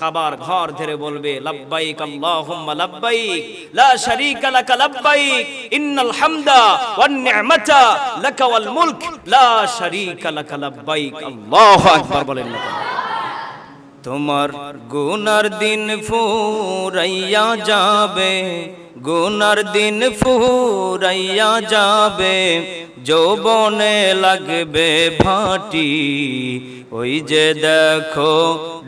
কাবার ঘর ধরে বলবে, লাব্বাইক আল্লাহুম্মা লাব্বাইক, লা শারীকা লাকা লাব্বাইক, ইন্নাল হামদা ওয়ান নি'মাতা লাকা ওয়াল মুলক, লা শারীকা লাকা লাব্বাইক। আল্লাহু আকবার বলেন না তোমার গুনার দিন ফুরাইয়া যাবে, গুনার দিন ফুরাইয়া যাবে, যৌবনে লাগবে ভাটি। ওই যে দেখো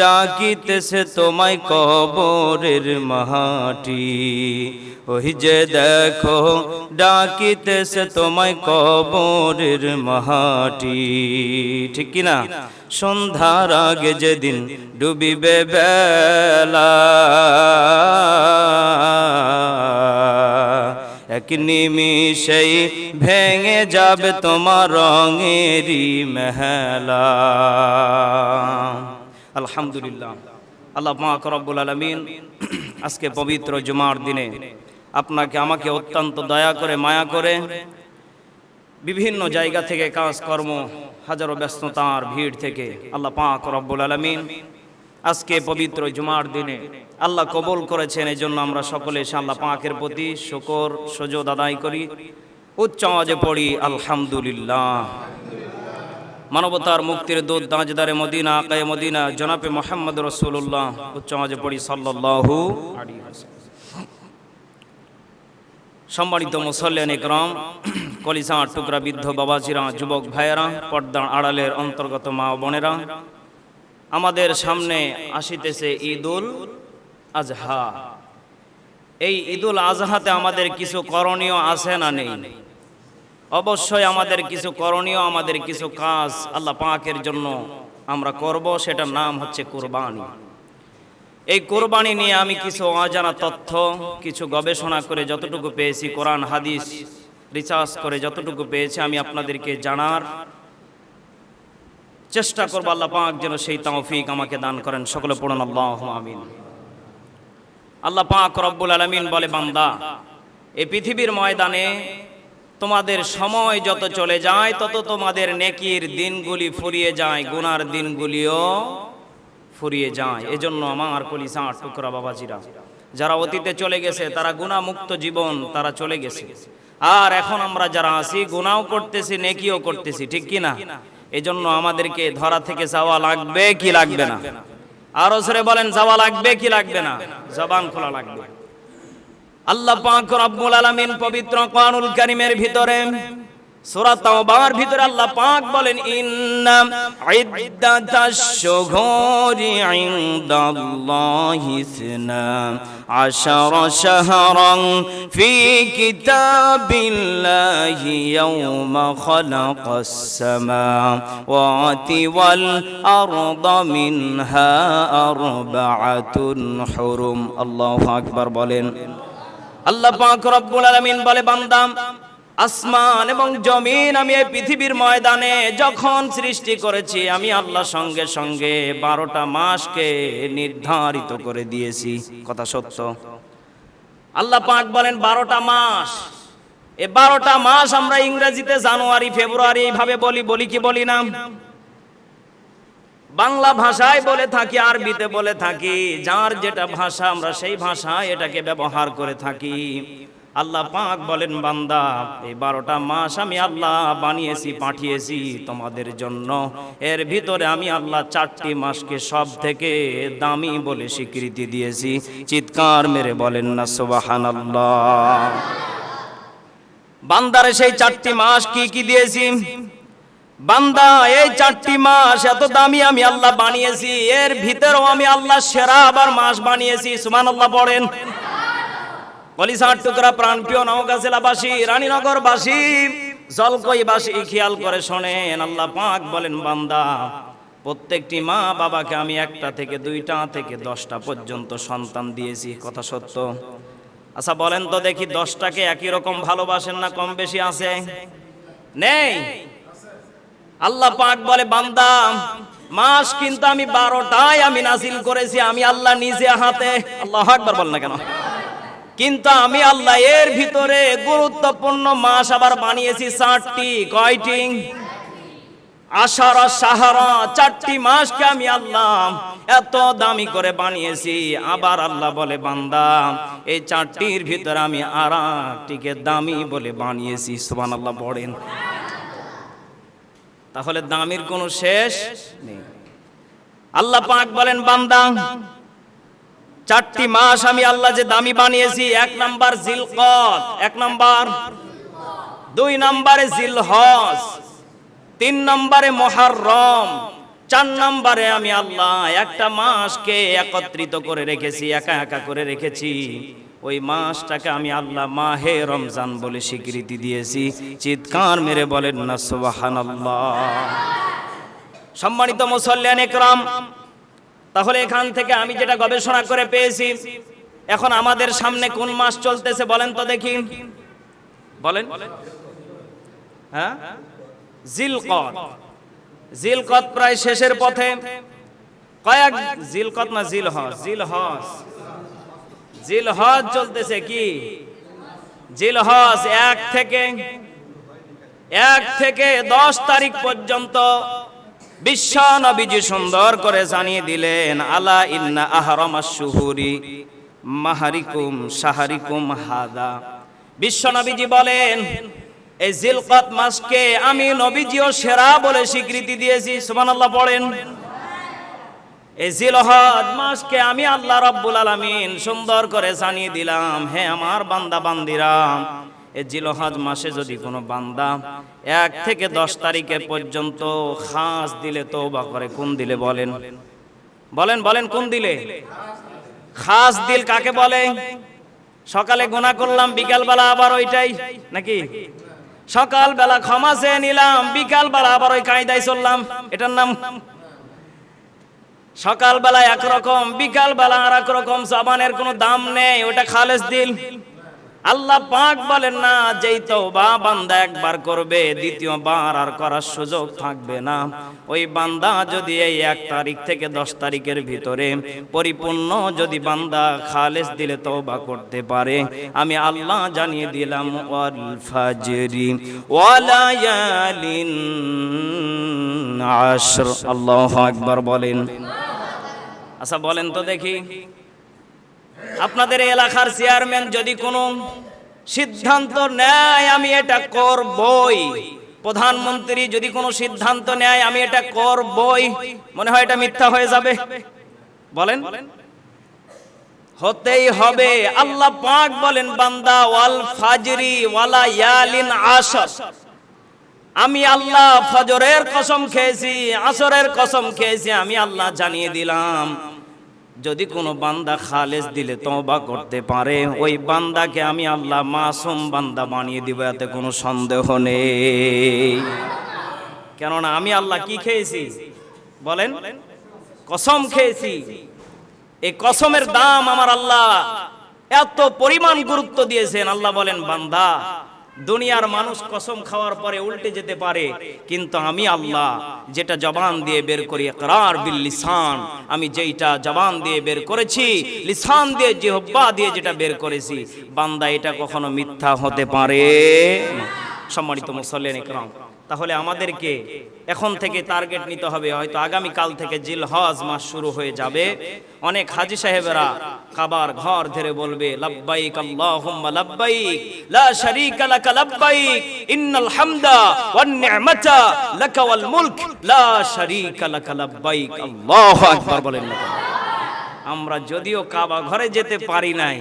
ডাকিতেছে তোমায় কবরের মাহাটি। ওই যে দেখো, ডাকিতেছে তোমায় কবরের মাহাটি। ঠিক কিনা? সন্ধ্যার আগে যেদিন ডুবিবে বেলা, এক নিমিষেই ভেঙে যাবে তোমার রঙেরই মেহেলা। আলহামদুলিল্লাহ। আল্লাহ পাক রব্বুল আলামিন আজকে পবিত্র জুমার দিনে আপনাকে আমাকে অত্যন্ত দয়া করে, মায়া করে বিভিন্ন জায়গা থেকে কাজকর্ম, হাজারো ব্যস্ততার ভিড় থেকে আল্লাহ পাক রব্বুল আলামিন আজকে পবিত্র জুমার দিনে আল্লাহ কবল করেছেন। এই জন্য আমরা সকলে এসে আল্লাহ পাকের প্রতি শকর, সজদ আদায় করি। উচ্চ আওয়াজে পড়ি, আলহামদুলিল্লাহ। মানবতার মুক্তির দূত দাঁজদারে মদিনা, আকায়ে মদিনা, জনাবে মোহাম্মদ রসুল্লাহ উচ্চ আওয়াজে পড়ি আলাইহি সম্মানিত মুসল্লেন ইকরাম কলিসা টুকরা বৃদ্ধ বাবাজিরা, যুবক ভাইয়েরা, পর্দার আড়ালের অন্তর্গত মা বোনেরা, আমাদের সামনে আসিতেছে ঈদুল আজহা। এই ঈদুল আজহাতে আমাদের কিছু করণীয় আছে না নেই? অবশ্যই আমাদের কিছু করণীয়, আমাদের কিছু কাজ আল্লাহ পাকের জন্য আমরা করব, সেটার নাম হচ্ছে কুরবানি। এই কোরবানি নিয়ে আমি কিছু অজানা তথ্য, কিছু গবেষণা করে যতটুকু পেয়েছি, কোরআন, হাদিস, রিসার্চ করে যতটুকু পেয়েছি আমি আপনাদেরকে জানার চেষ্টা করব আল্লাহ পাক যেন সেই তাওফিক আমাকে দান করেন। সকলে পড়ুন, আল্লাহ আমিন। আল্লাহ পাক রব্বুল আলমিন বলে, বান্দা এই পৃথিবীর ময়দানে তোমাদের সময় যত চলে যায় তত তোমাদের নেকির দিনগুলি ফুরিয়ে যায় গুনার দিনগুলিও ফুরিয়ে যায়। এজন্য আমার কলিসা টুকরা বাবাজিরা যারা অতীতে চলে গেছে তারা গুণামুক্ত জীবন তারা চলে গেছে। আর এখন আমরা যারা আছি গুনাও করতেছি নেকিও করতেছি ঠিক কি না এজন্য আমাদেরকে ধরা থেকে যাওয়া লাগবে কি লাগবে না? আরও সরে বলেন যাওয়া লাগবে কি লাগবে না। জবান খোলা লাগবে। আল্লাহ পাক রব্বুল আলামিন পবিত্র কোরআনুল কারীমের ভিতরে সূরা তাওবার ভিতরে আল্লাহ পাক বলেন, ইন্না ইদ্দাতাশ শুহুরি ইনদাল্লাহি ইসনা আশারা শাহরান ফি কিতাবিল্লাহি ইয়াওমা খালাকাস সামাওয়াতি ওয়াল আরদা মিনহা আরবাআতুন হুরুম। আল্লাহু আকবার বলেন আল্লাহ পাক রব্বুল আলামিন বলে বান্দাম আসমান এবং জমিন আমি এই পৃথিবীর ময়দানে যখন সৃষ্টি করেছি, আমি আল্লাহ সঙ্গে সঙ্গে বারোটা মাসকে নির্ধারিত করে দিয়েছি। কথা সত্য? আল্লাহ পাক বলেন, বারোটা মাস। এ বারোটা মাস আমরা ইংরেজিতে জানুয়ারি, ফেব্রুয়ারি এইভাবে বলি বলি কি বলি না? বাংলা ভাষায় বলে থাকি, আরবিতে বলে থাকি, যার যেটা ভাষা আমরা সেই ভাষায় এটাকে ব্যবহার করে থাকি। আল্লাহ পাক বলেন, বান্দা, এই বারোটা মাস আমি আল্লাহ বানিয়েছি, পাঠিয়েছি তোমাদের জন্য। এর ভিতরে আমি আল্লাহ চারটি মাসকে সব থেকে দামি বলে স্বীকৃতি দিয়েছি। চিৎকার মেরে বলেন না সোবাহান আল্লাহ বান্দারে সেই চারটি মাস কি কি দিয়েছি? বান্দা, এই চারটি মাস এত দামি আমি আল্লাহ বানিয়েছি, এর ভিতরেও আমি আল্লাহ সেরা আবার মাস বানিয়েছি সুমান আল্লাহ পড়েন কলিসার টুকরা প্রাণপ্রিয় নওগাঁ জেলাবাসী রানীনগরবাসী জলকইবাসী খেয়াল করে শোনেন, আল্লাহ পাক বলেন, বান্দা, প্রত্যেকটি মা বাবাকে আমি একটা থেকে দুইটা থেকে দশটা পর্যন্ত সন্তান দিয়েছি, কথা সত্য? আচ্ছা বলেন তো দেখি দশটাকে একই রকম ভালোবাসেন না কম বেশি আছে? নেই? আল্লাহ পাক বলে, বান্দা, মাস কিন্তু আমি বারোটায় আমি নাজিল করেছি, আমি আল্লাহ নিজে হাতে, আল্লাহ একবার বল না কেন? কিন্তু আমি আল্লাহ এর ভিতরে গুরুত্বপূর্ণ মাস আবার বানিয়েছি, চারটি, কয়টি? আষাঢ় সাহারা, চারটি মাসকে আমি আল্লাহ এত দামি করে বানিয়েছি। আবার আল্লাহ বলে, বান্দা, এই চারটির ভিতরে আমি আর একটিকে দামি বলে বানিয়েছি সুবান আল্লাহ পড়েন। তাহলে দামির কোনো শেষ নেই। আল্লাহ পাক বলেন, বান্দা, চারটি মাস আমি আল্লাহ যে দামি বানিয়েছি, এক নাম্বার জিলকত এক নাম্বার, দুই নম্বরে জিলহজ, তিন নম্বরে মহারম, চার নম্বরে আমি আল্লাহ একটা মাসকে একত্রিত করে রেখেছি, একা একা করে রেখেছি। ওই মাসটাকে আমি আল্লাহ মাহে রমজান বলে স্বীকৃতি দিয়েছি। চিৎকার মেরে বলেন না, সুবহানাল্লাহ। সম্মানিত মুসল্লিয়ান একরাম, তাহলে এখান থেকে আমি যেটা গবেষণা করে পেয়েছি, এখন আমাদের সামনে কোন মাস চলতেছে বলেন তো দেখি। বলেন। হ্যাঁ? জিলকত জিলকত প্রায় শেষের পথে। কয়েক? জিলকত না জিলহজ? জিলহজ। জিলহজ চলতেছে কি? জিলহজ এক থেকে এক থেকে দশ তারিখ পর্যন্ত বিশ্ব নবীজি সুন্দর করে জানিয়ে দিলেন, আলা ইন্না আহরামাস শুহুরি, মাহারিকুম সাহারিকুম হাদা। বিশ্ব নবীজি বলেন, এই জিলকত মাসকে আমি নবীজিও সেরা বলে স্বীকৃতি দিয়েছি। সুবহানাল্লাহ পড়েন এই জিলহজ আমি আল্লাহ রাব্বুল আলামিন সুন্দর করে জানিয়ে দিলাম, হে আমার বান্দা বান্দিরা, এই জিলহজ মাসে যদি কোনো বান্দা এক থেকে দশ তারিখের পর্যন্ত খাস দিলে, তওবা করে, কোন দিলে বলেন? বলেন বলেন, কোন দিলে? খাস দিল কাকে বলে? সকালে গুনাহ করলাম, বিকালবেলা আবার ওইটাই, নাকি? সকালবেলা ক্ষমা চেয়ে নিলাম, বিকালবেলা আবার ওই কায়দায় চললাম, এটার নাম সকালবেলা একরকম, বিকালবেলা আর এক রকম জবানের কোনো দাম নেই, ওটা খালেস দিল। আল্লাহ পাক বলেন, না, যেই তো বা বান্দা একবার করবে, দ্বিতীয়বার আর করার সুযোগ থাকবে না। ওই বান্দা যদি এই এক তারিখ থেকে দশ তারিখের ভিতরে পরিপূর্ণ যদি বান্দা খালেস দিলে তওবা করতে পারে, আমি আল্লাহ জানিয়ে দিলাম ফাজরি আল্লাহু আকবার বলেন। আচ্ছা বলেন তো দেখি। আপনাদের এলাকার চেয়ারম্যান যদি কোনো সিদ্ধান্ত নেয়, আমি এটা করবই। প্রধানমন্ত্রী যদি কোনো সিদ্ধান্ত নেয়, আমি এটা করবই। মনে হয় এটা মিথ্যা হয়ে যাবে। বলেন। হতেই হবে। আল্লাহ পাক বলেন, বান্দা, ওয়াল ফাজরি, ওয়ালা ইয়ালিন আসর আমি আল্লাহ ফজরের কসম খেয়েছি, আসরের কসম খেয়েছি, আমি আল্লাহ জানিয়ে দিলাম। যদি কোনো বান্দা খালেস দিলে তওবা করতে পারে, ওই বান্দাকে আমি আল্লাহ মাসুম বান্দা বানিয়ে দিব, এতে কোনো সন্দেহ নেই। কেননা আমি আল্লাহ কি খেয়েছি? বলেন, কসম খেয়েছি। এই কসমের দাম আমার আল্লাহ এত পরিমাণ গুরুত্ব দিয়েছেন। আল্লাহ বলেন, বান্দা দুনিয়ার মানুষ কসম খাওয়ার পরে উল্টে যেতে পারে, কিন্তু আমি আল্লাহ, যেটা জবান দিয়ে বের করি একরার বিল লিসান আমি যেইটা জবান দিয়ে বের করেছি, লিসান দিয়ে যে জিহ্বা দিয়ে যেটা বের করেছি, বান্দা এটা কখনো মিথ্যা হতে পারে। সম্মানিত মুসল্লিন ইকরাম তাহলে আমাদেরকে এখন থেকে টার্গেট নিতে হবে। হয়তো আগামী কাল থেকে জিল হজ মাস শুরু হয়ে যাবে। অনেক হাজি সাহেবেরা কাবার ঘর ধরে বলবে, লাব্বাইক আল্লাহুম্মা লাব্বাইক, লা শারীকা লাকা লাব্বাইক, ইন্নাল হামদা ওয়ান নি'মাতা লাকা ওয়াল মুলক, লা শারীকা লাকা লাব্বাইক। আল্লাহু আকবার বলেন আমরা যদিও কাবা ঘরে যেতে পারি নাই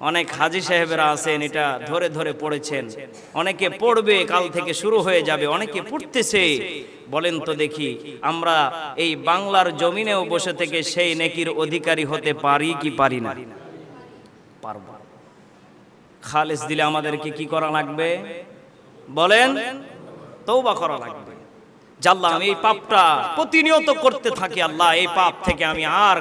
অনেক হাজি সাহেবেরা আছেন, এটা ধরে ধরে পড়েছেন। অনেকে পড়বে, কাল থেকে শুরু হয়ে যাবে, অনেকে পড়তেছে। বলেন তো দেখি, আমরা এই বাংলার জমিনেও বসে থেকে সেই নেকির অধিকারী হতে পারি কি পারি না? পারব। খালেস দিলে আমাদেরকে কি করা লাগবে? বলেন তৌবা করা লাগবে। জাল্লাহ আমি এই পাপটা প্রতিনিয়ত করতে থাকি, আল্লাহ, এই পাপ থেকে আমি আর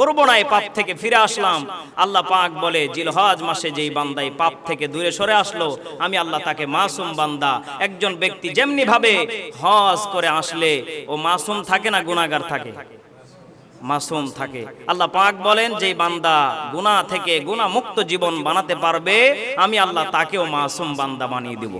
করব না এই পাপ থেকে ফিরে আসলাম। আল্লাহ পাক বলে, জিলহজ মাসে যেই বান্দা পাপ থেকে দূরে সরে আসলো, আমি আল্লাহ তাকে মাসুম বান্দা, একজন ব্যক্তি যেমনি ভাবে হজ করে আসলে, ও মাসুম থাকে না, গুনাহগার থাকে। মাসুম থাকে। আল্লাহ পাক বলেন যে বান্দা গুনাহ থেকে গুনাহ মুক্ত জীবন বানাতে পারবে, আমি আল্লাহ তাকেও মাসুম বান্দা বানিয়ে দেব।